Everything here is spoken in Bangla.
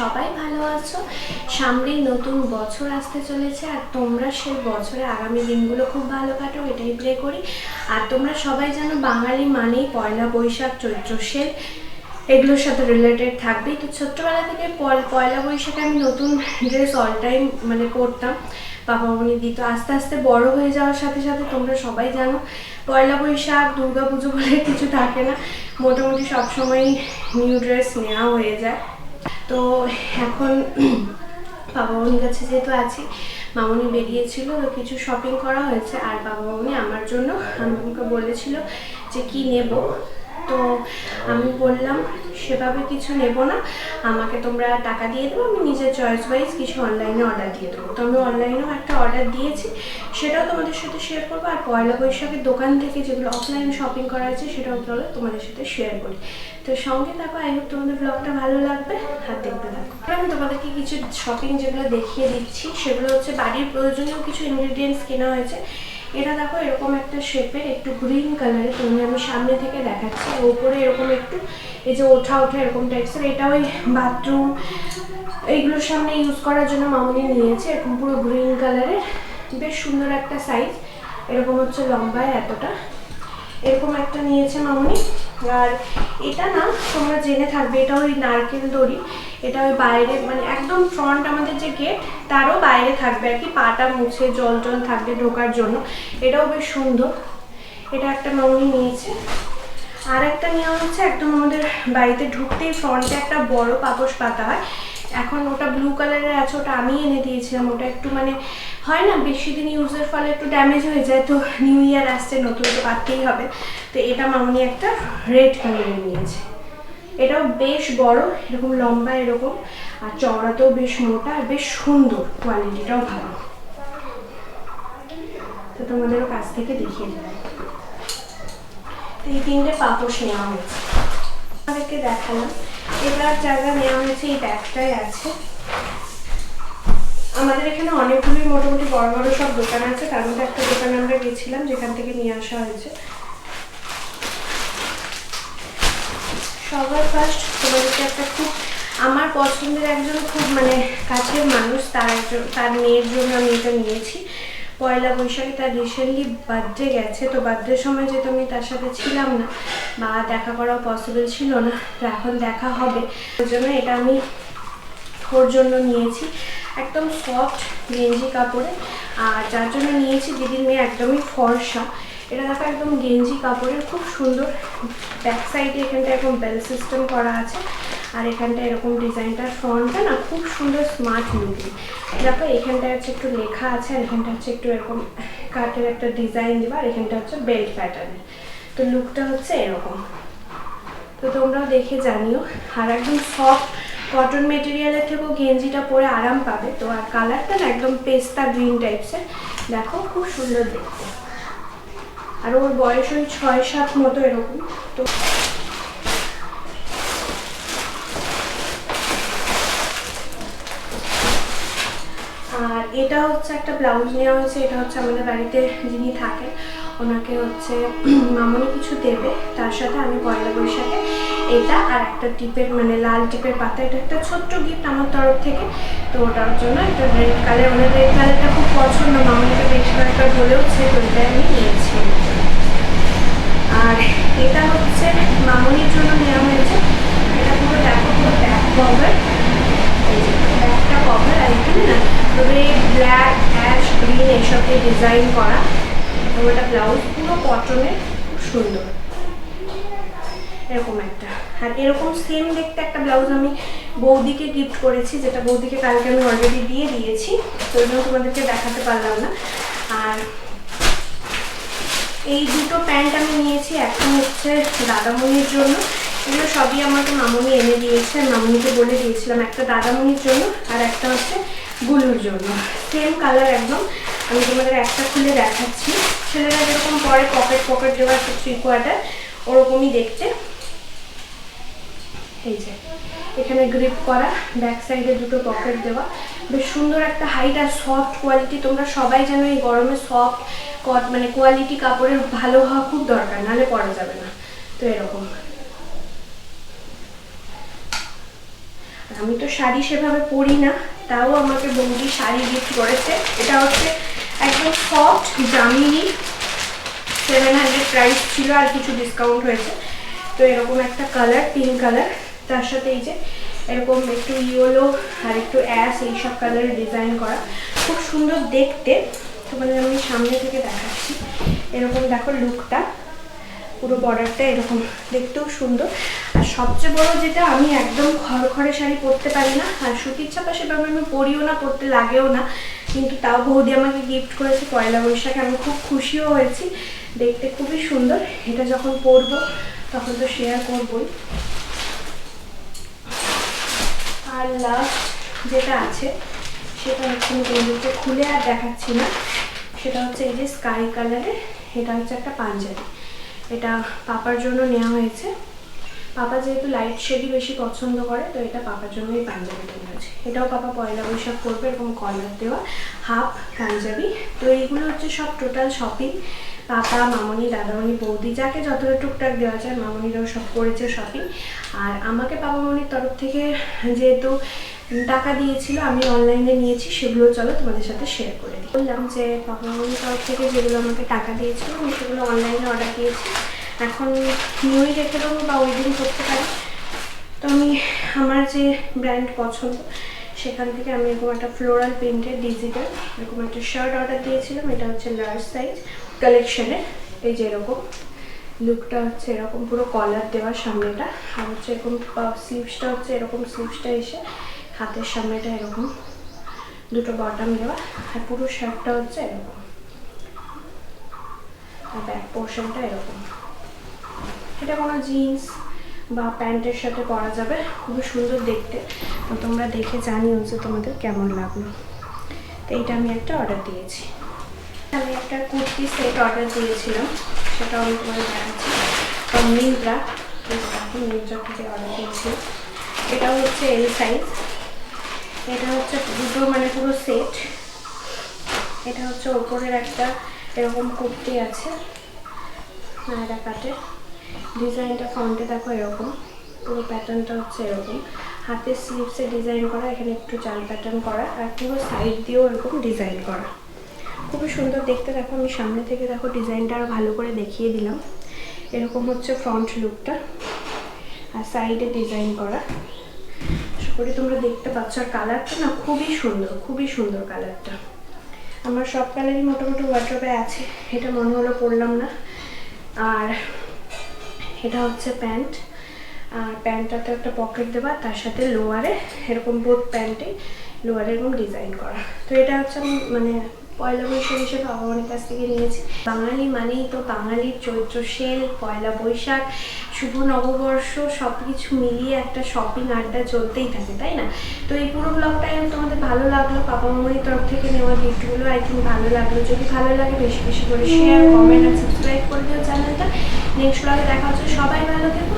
সবাই ভালো আছো। সামনেই নতুন বছর আসতে চলেছে, আর তোমরা সেই বছরে আগামী দিনগুলো খুব ভালো কাটো, এটাই প্রে করি। আর তোমরা সবাই জানো, বাঙালি মানেই পয়লা বৈশাখ চৈত্র সেল এগুলোর সাথে রিলেটেড থাকবেই। তো ছোট্টবেলা থেকে পয়লা বৈশাখে আমি নতুন ড্রেস অল টাইম মানে করতাম বাবা, মনি দিত আস্তে আস্তে বড় হয়ে যাওয়ার সাথে সাথে তোমরা সবাই জানো, পয়লা বৈশাখ, দুর্গা পুজো বলে কিছু থাকে না। মোটামুটি সবসময় নিউ ড্রেস নেওয়া হয়ে যায়। তো এখন বাবা, মনির কাছে যেহেতু আছি, মামনি বেরিয়েছিল, তো কিছু শপিং করা হয়েছে। আর বাবা, মনি আমার জন্য আমাকে বলেছিল যে কি নেব। তো আমি বললাম, সেভাবে কিছু নেব না। আমাকে তোমরা টাকা দিয়ে দেবো, আমি নিজের চয়েস ওয়াইজ কিছু অনলাইনে অর্ডার দিয়ে দেবো। তো আমি অনলাইনেও একটা অর্ডার দিয়েছি, সেটাও তোমাদের সাথে শেয়ার করব। আর পয়লা বৈশাখের দোকান থেকে যেগুলো অফলাইন শপিং করা হয়েছে, সেটাও চলো তোমাদের সাথে শেয়ার করি। তো সঙ্গে থাকো আই হোপ তোমাদের ব্লগটা ভালো লাগবে, আর দেখতে থাকো। আমি তোমাদেরকে কিছু শপিং যেগুলো দেখিয়ে দিচ্ছি, সেগুলো হচ্ছে বাড়ির প্রয়োজনীয় কিছু ইনগ্রিডিয়েন্টস কেনা হয়েছে। এটা দেখো, এরকম একটা শেপের একটু গ্রিন কালারের তুমি আমি সামনে থেকে দেখাচ্ছি। ওপরে এরকম একটু, এই যে ওঠা ওঠা এরকম টাইপসের এটা ওই বাথরুম এইগুলোর সামনে ইউজ করার জন্য মামুনি নিয়েছে। এরকম পুরো গ্রিন কালারের বেশ সুন্দর একটা সাইজ এরকম হচ্ছে লম্বায় এতটা। এরকম একটা নিয়েছে মামনি। আর এটা না তোমরা জেনে থাকবে, এটা ওই নারকেল দড়ি। এটা ওই বাইরে মানে একদম ফ্রন্ট আমাদের যে গেট তারও বাইরে থাকবে আর কি। পাটা মুছে, জল জল থাকবে ঢোকার জন্য। এটাও বেশ সুন্দর। এটা একটা মামনি নিয়েছে। আর একটা নেওয়া হচ্ছে, একদম আমাদের বাড়িতে ঢুকতেই ফ্রন্টে একটা বড় পাপোশ পাতা হয়। এখন ওটা ব্লু কালারের আছে, ওটা আমি এনে দিয়েছিলাম, ওটা একটু মানে হয় না, বেশি দিন ইউজের ফলে একটু ড্যামেজ হয়ে যায়, তো নিউ ইয়ার আসছে, নতুন তো পাততেই হবে। তো এটা মামনি একটা রেড কালারের নিয়েছে। এটাও বেশ বড়, এরকম লম্বা এরকম, আর চওড়াতেও বেশ মোটা, আর বেশ সুন্দর কোয়ালিটিটাও ভালো। তো তোমাদেরও কাছ থেকে দেখিয়ে দেবে তো এই তিনটে পাপোশ নেওয়া হয়েছে। আমাদেরকে দেখালাম। এবার জায়গা নেওয়া হয়েছে এই ব্যাগটাই আছে। আমাদের এখানে অনেকগুলি মোটামুটি বড় বড় সব দোকান আছে। তার মধ্যে একটা দোকানে আমরা গেছিলাম, যেখান থেকে নিয়ে আসা হয়েছে। সবার ফার্স্ট তোমাদেরকে একটা খুব, আমার পছন্দের একজন খুব মানে কাছের মানুষ, তার একজন তার মেয়ের জন্য আমি এটা নিয়েছি। পয়লা বৈশাখে তার রিসেন্টলি বার্থডে গেছে, তো বার্থডের সময় যেহেতু আমি তার সাথে ছিলাম না, বা দেখা করাও পসিবল ছিল না, তো এখন দেখা হবে। ওই জন্য এটা আমি ওর জন্য নিয়েছি একদম সফট গেঞ্জি কাপড়ে, আর যার জন্য নিয়েছি দিদির মেয়ে একদমই ফর্সা। এটা দেখো একদম গেঞ্জি কাপড়ের, খুব সুন্দর। ব্যাক সাইডে এখানটা এরকম বেল সিস্টেম করা আছে। আর এখানটা এরকম ডিজাইনটার ফ্রন্টটা না খুব সুন্দর স্মার্ট লুকিং দেখো এখানটা হচ্ছে একটু লেখা আছে আর এখানটা হচ্ছে একটু এরকম কাঠের একটা ডিজাইন দেওয়া আর এখানটা হচ্ছে বেল্ট প্যাটার্নের তো লুকটা হচ্ছে এরকম। তো তোমরাও দেখে জানিও, আর একদম সফট কটন মেটেরিয়ালের থেকেও গেঞ্জিটা পরে আরাম পাবে। তো আর কালারটা না একদম পেস্তা গ্রিন টাইপসের দেখো, খুব সুন্দর দেখতে। আর ওর বয়স ওই ছয় সাত মতো এরকম। তো এটা হচ্ছে একটা ব্লাউজ নেওয়া হয়েছে, এটা হচ্ছে আমাদের বাড়িতে যিনি থাকেন, ওনাকে হচ্ছে মামনি কিছু দেবে, তার সাথে আমি পয়লা বৈশাখে এটা আর একটা টিপের মানে লাল টিপের পাতা, এটা একটা ছোট্ট গিফট আমার তরফ থেকে, তো ওটার জন্য একটা রেড কালার ওনার রেড কালারটা খুব পছন্দ, মামনিকে বেশ কয়েকবার বলেওছে তো এটা আমি নিয়েছি। আর এটা হচ্ছে মামনির জন্য নেওয়া হয়েছে এটা পুরো দেখো পুরো ব্যাক কভার এই যে ব্যাকটা কভার আর এখানে না রেড ব্ল্যাক অ্যাশ গ্রিন এসব দিয়ে ডিজাইন করা এবং এটা ব্লাউজ পুরো কটনের খুব সুন্দর। এরকম একটা। আর এরকম সেম দেখতে একটা ব্লাউজ আমি বৌদিকে গিফট করেছি, যেটা বৌদিকে কালকে আমি অলরেডি দিয়ে দিয়েছি, তো জন্য তোমাদেরকে দেখাতে পারলাম না। আর এই দুটো প্যান্ট আমি নিয়েছি একটা হচ্ছে দাদামণির জন্য। এগুলো সবই আমাকে মামনি এনে দিয়েছে, আর মামনিকে বলে দিয়েছিলাম, একটা দাদামণির জন্য আর একটা হচ্ছে গুলুর জন্য। সেম কালার একদম। আমি তোমাদের একটা খুলে দেখাচ্ছি। ছেলেরা যেরকম পরে পকেট পকেট দেওয়া একটা থ্রি কোয়ার্টার ওরকমই দেখছে। এই যে, এখানে গ্রিপ করা ব্যাক সাইডে দুটো পকেট দেওয়া। বেশ সুন্দর একটা হাইট আর সফট কোয়ালিটি তোমরা সবাই জানো এই গরমে সফট মানে কোয়ালিটি কাপড়ের ভালো হওয়া খুব দরকার, নাহলে পরা যাবে না। তো এরকম। আমি তো শাড়ি সেভাবে পরি না, তাও আমাকে বৌদি শাড়ি গিফট করেছে। এটা হচ্ছে একদম সফট জামিনি সেভেন হান্ড্রেড প্রাইস ছিল আর কিছু ডিসকাউন্ট হয়েছে। তো এরকম একটা কালার পিঙ্ক কালার তার সাথে এই যে এরকম একটু ইয়েলো আর একটু অ্যাশ এইসব কালারের ডিজাইন করা। খুব সুন্দর দেখতে। তোমাদের আমি সামনে থেকে দেখাচ্ছি। এরকম দেখো লুকটা পুরো বর্ডারটা এরকম দেখতেও সুন্দর। আর সবচেয়ে বড় যেটা, আমি একদম খড়খড়ে শাড়ি পরতে পারি না। আর সুতির ছাপা সেভাবে আমি পরিও না, পরতে লাগেও না। কিন্তু তাও বৌদি আমাকে গিফট করেছে পয়লা বৈশাখে। আমি খুব খুশিও হয়েছি। দেখতে খুবই সুন্দর। এটা যখন পরবো, তখন তো শেয়ার করবই। আর লাস্ট যেটা আছে, সেটা হচ্ছে আমি তোমাদেরকে খুলে আর দেখাচ্ছি না। সেটা হচ্ছে এই যে স্কাই কালারের এটা হচ্ছে একটা পাঞ্জাবি। এটা পাপার জন্য নেওয়া হয়েছে। পাপা যেহেতু লাইট শেডই বেশি পছন্দ করে, তো এটা পাপার জন্যই এই পাঞ্জাবিটা নিয়েছে এটাও পাপা পয়লা বৈশাখ করবে এরকম কলার দেওয়া হাফ পাঞ্জাবি। তো এইগুলো হচ্ছে সব টোটাল শপিং পাপা, মামনি, দাদামণি, বৌদি, যাকে যতটা টুকটাক দেওয়া যায়, মামনিরাও সব করেছে শপিং আর আমাকে বাবা মনির তরফ থেকে যেহেতু টাকা দিয়েছিল, আমি অনলাইনে নিয়েছি, সেগুলো চলো তোমাদের সাথে শেয়ার করে দিই। বললাম যে বাবা মনির তরফ থেকে যেগুলো আমাকে টাকা দিয়েছিল, আমি সেগুলো অনলাইনে অর্ডার দিয়েছি। এখন নিয়েই রেখে দেবো বা ওই দিন করতে পারি। তো আমি, আমার যে ব্র্যান্ড পছন্দ, সেখান থেকে আমি এরকম একটা ফ্লোরাল প্রিন্টের ডিজিটাল এরকম একটা শার্ট অর্ডার দিয়েছিলাম, এটা হচ্ছে লার্জ সাইজ কালেকশনের এই যে এরকম লুকটা হচ্ছে এরকম, পুরো কলার দেওয়ার সামনেটা, আর হচ্ছে এরকম স্লিভসটা হচ্ছে এরকম স্লিভসটা এসে হাতের সামনেটা এরকম, দুটো বটম দেওয়া, আর পুরো শার্টটা হচ্ছে এরকম। আর ব্যাক পোর্শনটা এরকম। এটা কোনো জিন্স বা প্যান্টের সাথে পরা যাবে। খুবই সুন্দর দেখতে। তো তোমরা দেখে জানিও যে তোমাদের কেমন লাগল। তো এইটা আমি একটা অর্ডার দিয়েছি। আমি একটা কুর্তি সেট অর্ডার দিয়েছিলাম। সেটা আমি তোমাদের দেখাচ্ছি। from মিন্ত্রা মিন্ত্রা থেকে অর্ডার দিয়েছি। এটা হচ্ছে এল সাইজ এটা হচ্ছে দুটো মানে পুরো সেট এটা হচ্ছে ওপরের একটা এরকম কুর্তি আছে। নায়রা কাটে ডিজাইনটা ফ্রন্টে দেখো এরকম, পুরো প্যাটার্নটা হচ্ছে এরকম। হাতের স্লিভসে ডিজাইন করা, এখানে একটু চাল প্যাটার্ন করা, আর পুরো সাইড দিয়েও এরকম ডিজাইন করা। খুবই সুন্দর দেখতে দেখো, আমি সামনে থেকে দেখো ডিজাইনটা আরও ভালো করে দেখিয়ে দিলাম। এরকম হচ্ছে ফ্রন্ট লুকটা আর সাইডে ডিজাইন করা। আশা করি তোমরা দেখতে পাচ্ছ, আর কালারটা না খুবই সুন্দর খুবই সুন্দর কালারটা আমার সব কালারই মোটামুটি ওয়ার্ড্রপে আছে, এটা মনে হলো পড়লাম না। আর এটা হচ্ছে প্যান্ট। আর প্যান্টটাতে একটা পকেট দেওয়া তার সাথে লোয়ারে, এরকম বোথ প্যান্টে লোয়ারে এরকম ডিজাইন করা। তো এটা হচ্ছে আমি মানে পয়লা বৈশাখ হিসেবে ভগবানের কাছ থেকে নিয়েছি। বাঙালি মানেই তো বাঙালির চৈত্র সেল পয়লা বৈশাখ, শুভ নববর্ষ সব কিছু মিলিয়ে একটা শপিং আড্ডা চলতেই থাকে, তাই না? তো এই পুরো ব্লগটাই আমি তোমাদের ভালো লাগল পাপা মামারির তরফ থেকে নেওয়া গিফটগুলো আই থিঙ্ক ভালো লাগল। যদি ভালো লাগে, বেশি বেশি করে শেয়ার কমেন্ট আর সাবস্ক্রাইব করে দিও চ্যানেলটা নেক্সট ব্লগে দেখা হচ্ছে। সবাই ভালো থেকো।